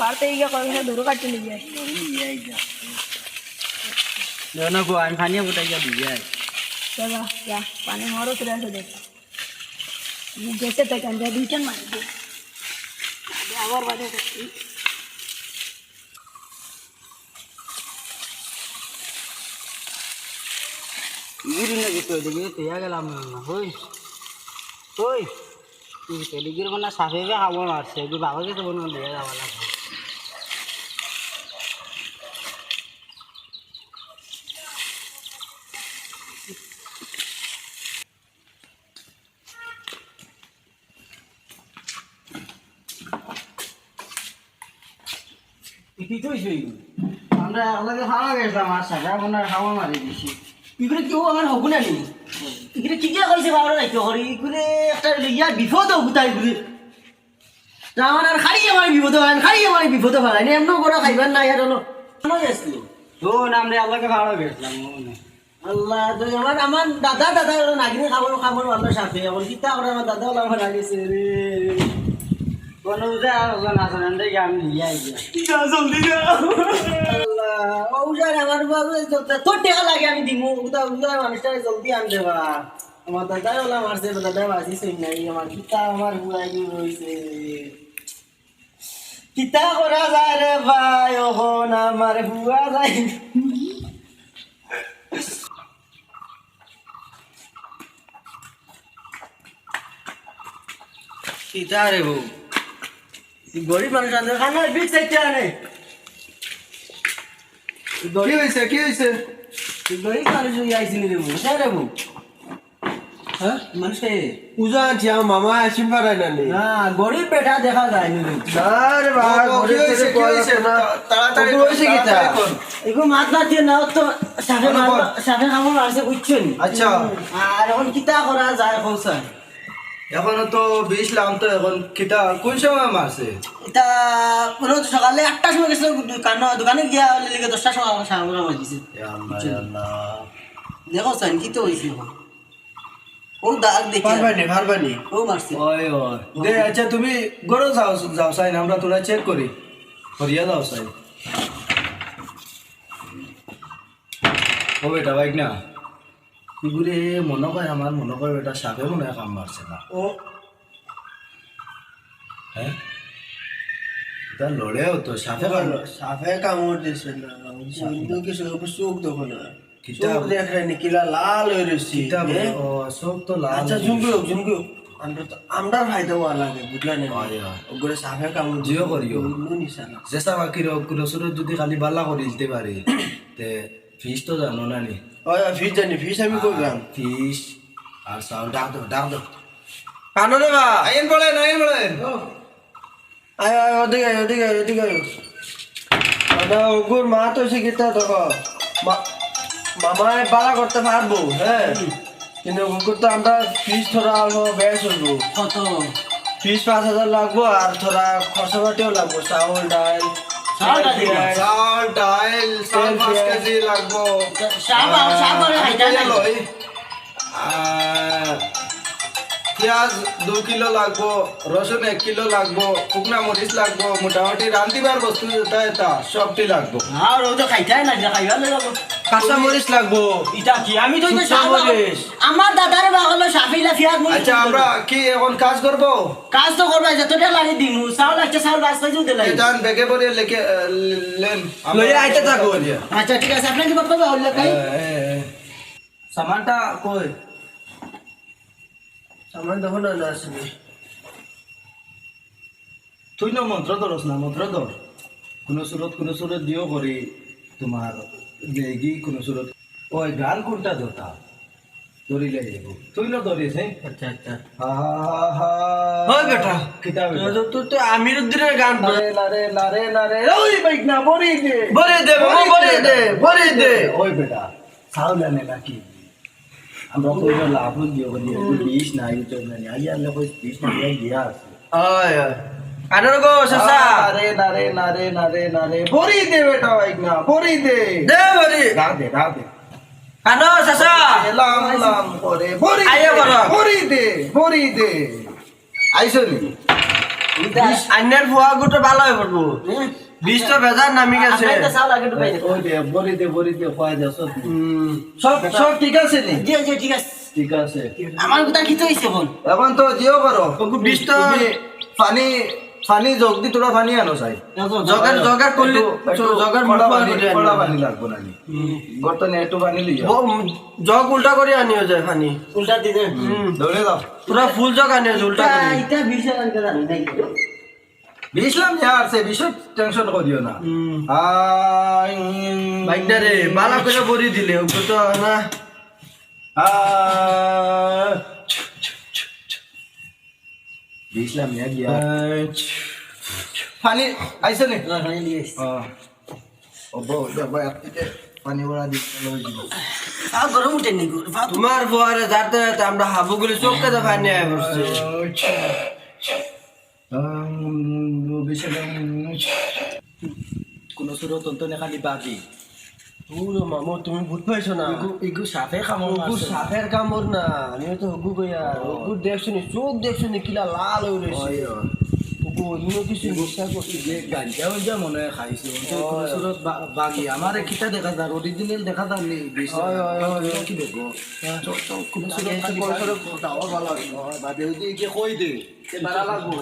পারতে গিয়ে কয়েক দূর কাটতে নিয়ে যায়। না গো আমি পানিয়ে ফুটাই গিয়ে দিয়ে আই চলো যা পানি মারো ফিরে আসে দেখ। যেতে থাকেন যা দুইটান মারি দিয়ে আবার বাজে করছি ইগিরি না গেতো দেখি তেয়া গেলাম না হই। হই তুই তেলিগির মানে সাফে বে খাব মারছে তুই বাবা কি তুইছ আমরা একলাগে খাওয়া গেছিলাম আর সাজা মনে খাওয়া মারি দিছি। ইগুলো কেউ আমার হব না নি। ইগুলো কি কিয়া কইছে বাবার? রাইতে করি ইগুলো একটা ইয়া বিপদ হবুতা ইগুলো। আমার আর খালি আমার বিপদ হয় খালি আমার বিপদ হয় না। এমন করে খাইবার না ইয়ার হলো। কেন গেছিল? তো আমরা একলাগে খাওয়া গেছিলাম আল্লাহ, তো আমার আমার দাদা দাদা নাগিনে খাবার খাবার ভালো সাথে। এখন কিতা? করে আমার দাদা আমার লাগিছে রে কোনো বুঝে আমি নিয়ে আই আমার আমি দিমু উদা জলদি আন দেবা আমার দাদা হলো মারছে দাদা নাই আমার কিতা আমার কিতা করা যায় রে ভাই ওহন বুয়া যায় কিতা রে বউ? গরিব মানুষ আনতে খানা বিগ সাইডটা আনে কি হয়েছে কি হয়েছে গরিব মানুষ আইসি নি রে বউ রে বউ হ্যাঁ? মানুষে পূজা আনছি আমার মামা আসিম পারাই না নি। না গরিব পেটা দেখা যায় নি রে। না রে বাবা ও, ও, কি গরিব হয়েছে, কি হয়েছে? না। তাড়াতাড়ি হয়েছে কি তা? এগো মাত না দিয়ে নাও তো সাফে সাফে খামো মারছে বুঝছেন? আচ্ছা। আর এখন কিতা করা যায় কৌশল এখন তো বিশলাম তো এখন কিতা কোন সময় মারছে এটা কোনো সকালে আটটার সময় গেছিল দোকান দোকানে গিয়া লিগে দশটার সময় আমার সামনে আমার দিছে দেখো সাইন কি তো হয়েছে? ও দাগ দেখি পারবানি পারবানি ও মারছে। ওই ওই। দে আচ্ছা তুমি গরো যাও যাও সাইন আমরা তোরা চেক করি। করিয়া যাও সাইন। ও বেটা বাইক না। এগুলি মনে হয় আমার মনে হয় বেটা সাপে মনে হয় কাম মারছে না। ও। হ্যাঁ? তা লড়েও তো সাপে কাম সাফে কামড় না। কিন্তু কিছু চোখ দেখো না? কিতা? চোখ দেখ রে নিকিলা লাল হয়ে রয়েছে কিতাব ও সব তো লাল আচ্ছা ঝুমকি ঝুমকি আমরা তো আমরা ফায়দা হওয়া লাগে বুঝলা না? হয়, হয়। ওগুলো সাফে কামড় জিও করিও। নিশানা চেষ্টা বাকি রসুরের যদি খালি বাল্লা করে দিতে পারি তে ফিস তো জানো না নি? ওই ফিস জানি ফিস আমি কইলাম ফিস আর চাউল ডাক দো ডাক দো কানো রে বা আইন বলেন আইন বলেন আয় আয় ওদিকে আয় ওদিকে আয় ওদিকে আয় দাদা ওগুর মা তো শিখিতে দেখো মা- মামায় বালা করতে পারব হ্যাঁ কিন্তু ওগুর তো আমরা ফিস থোড়া অল্প বেশ হইব কত ফিস পাঁচ হাজার লাগবো আর থোড়া খরচা পাতিও লাগবো চাউল ডাল চাউল ডাল দিবা? পেঁয়াজ। চাউল ডাইল চাউল তেল, পাঁচ পেঁয়াজ। কেজি লাগবো সাপ আর- সাপ আর হাইটা নাই। পেঁয়াজ দু কিলো লাগবো রসুন এক কিলো লাগবো শুকনা মরিচ লাগবো মোটামুটি রান্ধিবার বস্তু যেটা এটা সবটি লাগবো। আর ও তো খাইতাই না যা খাইবার লাগবো কাঁচা মরিচ লাগবো। কি? আমি তো মরিচ। আমার দাদার বাগলো সাফিলা ফিয়াজ মরিচ আচ্ছা আমরা কি এখন কাজ করব? কাজ তো করবা যতটা লাগে দিমু। চাউল চাউল বাস বেগে পড়ে লেখে লেন। লইয়া আইতে থাকো। আচ্ছা ঠিক আছে আপনার কি হল কাই সামানটা কই? সামান দেখো না না তুই না মন্ত্র ধরস না মন্ত্র ধর। কোনো সুরত কোনো সুরত দিও করি। তোমার দেগি কোনো সুরত। ওই গান কোনটা ধরতা? ধরিলে যাব তুই না ধরিস হ্যাঁ আচ্ছা আচ্ছা। হা হা হা বেটা। কিতাব তো তো আমির উদ্দিনের গান লারে লারে লারে লারে ওই বাইক না বড়ি দে। ভরে দে ভরে দে ভরে দে। ওই বেটা সাউল আনে নাকি? আমরা তো এটা লাভ দিও বলি বিশ না এই তো না আই আনলে কই বিশ না গিয়া আছে ওই ওই কানোর গো সসা নারে নারে নারে নারে নারে বড়ি দে বেটা বাইক না বড়ি দে দে ভরি রাখ দে রাখ দে কানো সসা লাম লাম করে বড়ি আইয়ে বলো। বড়ি দে বড়ি দে আইছো নি আন্যের ফুয়া গুটো ভালো হয়ে পড়ব তো বেজার নামি গেছে। খোয়া যাস হুম, সব সব ঠিক আছে নি? জি জি ঠিক আছে। ঠিক আছে। আমার কথা কি হইছে বল? এখন তো জিও করো। ওগু বিষ তো তুমি পানি পানি জগ দি তোরা পানি আনো চাই জগার জগার করলে জগার মুখ পানি করে পানি লাগবো না বর্তমানে একটু পানি লিয়া জগ উল্টা করে আনিও যায় পানি উল্টা দি। দে দৌড়ে দাও। পুরা ফুল জগ আনিও উল্টা বিশ টাকা বিশলাম ইয়ার সে বিশ টেনশন করিও না। বাইকটা রে বালা করে ভরি দিলে ওকে তো না। বিশলাম ইয়া গিয়া। পানি আইছে নি। ও বো যাবা আপনি পানি বড়া দি আর গরম উঠে নি গো তোমার যাতে আমরা হাবুগুলি চোখকে তো পানি আয় পড়ছে কোনো সুরত তন্তনে খালি বাকি পুরো মামু তুমি ভূত পাইছো না? ইগু সাফে খামো হগু সাপের কামড় না আমি তো হগু কইয়া। হগু দেখছ নি চোখ দেখছ নি কিলা লাল হয়ে রয়েছে হগু ইনো কিছু বিশ্বাস করছি যে গাঞ্জা উঞ্জা মনে হয় খাইছে। কোনো সুরত বাকি আমার কিটা দেখা যায়? অরিজিনাল দেখা যায় নি? হয়, হয়, হয়, হয়। কি দেখো? কোনো সুরত খালি বাকি বাদে ওই যে কই দে বাড়া লাগবো